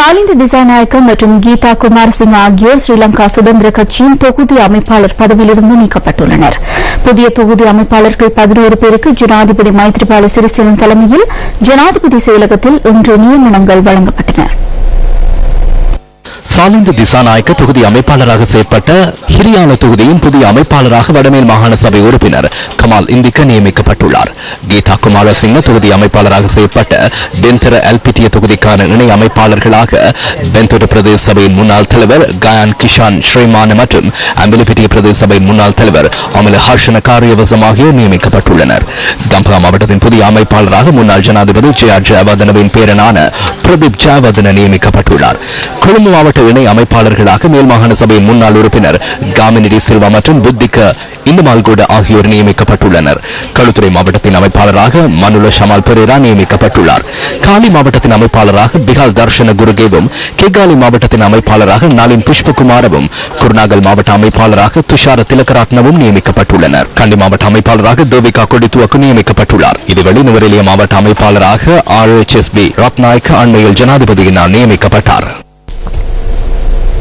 சாலிந்த திசாநாயக்கம் மற்றும் கீதா குமாரசிங்க ஆகியோர் ஸ்ரீலங்கா சுதந்திர கட்சியின் தொகுதி அமைப்பாளர் பதவியிலிருந்து நீக்கப்பட்டுள்ளனர். புதிய தொகுதி அமைப்பாளர்கள் பதினோரு பேருக்கு ஜனாதிபதி மைத்ரிபால சிறிசேன தலைமையில் ஜனாதிபதி செயலகத்தில் இன்று நியமனங்கள் வழங்கப்பட்டன. சாலிந்து திசாநாயக்க தொகுதி அமைப்பாளராக செயற்பட்ட ஹிரியான தொகுதியின் புதிய அமைப்பாளராக வடமேல் மாகாண சபை உறுப்பினர் கமால் இந்திக்க நியமிக்கப்பட்டுள்ளார். கீதா குமாரசிங்க தொகுதி அமைப்பாளராக செயற்பட்ட டென்தர எல்பிடிய தொகுதிக்கான இணை அமைப்பாளர்களாக பெந்தூர் பிரதேச சபையின் முன்னாள் தலைவர் கயான் கிஷான் ஸ்ரீமான மற்றும் அம்பிலிபிட்டிய பிரதேச சபையின் முன்னாள் தலைவர் அமல ஹர்ஷன காரியவசம் ஆகியோர் நியமிக்கப்பட்டுள்ளனர். கம்பா மாவட்டத்தின் புதிய அமைப்பாளராக முன்னாள் ஜனாதிபதி ஜெயா ஜெயவர்தனவின் பேரனான பிரதீப் ஜெயவர்தன நியமிக்கப்பட்டுள்ளார். கொழும்பு மாவட்ட இணை அமைப்பாளர்களாக மேல் மாகாண சபை முன்னாள் உறுப்பினர் காமினிடி சில்வா மற்றும் புத்திக்க இந்துமால்கூட ஆகியோர் நியமிக்கப்பட்டுள்ளனர். களுத்துறை மாவட்டத்தின் அமைப்பாளராக மனுல ஷமால் பெரேரா நியமிக்கப்பட்டுள்ளார். காலி மாவட்டத்தின் அமைப்பாளராக பிகால் தர்ஷன குருகேவும் கிகாலி மாவட்டத்தின் அமைப்பாளராக நாளின் புஷ்பகுமாரவும் குருநாகல் மாவட்ட அமைப்பாளராக துஷார திலகராட்னவும் நியமிக்கப்பட்டுள்ளனர். கண்டி மாவட்ட அமைப்பாளராக தேவிகா கொடித்துவக்கு நியமிக்கப்பட்டுள்ளார். இதுவரை நுவரெலிய மாவட்ட அமைப்பாளராக R H S P Ratnayake அண்மையில் ஜனாதிபதியினால் நியமிக்கப்பட்டார்.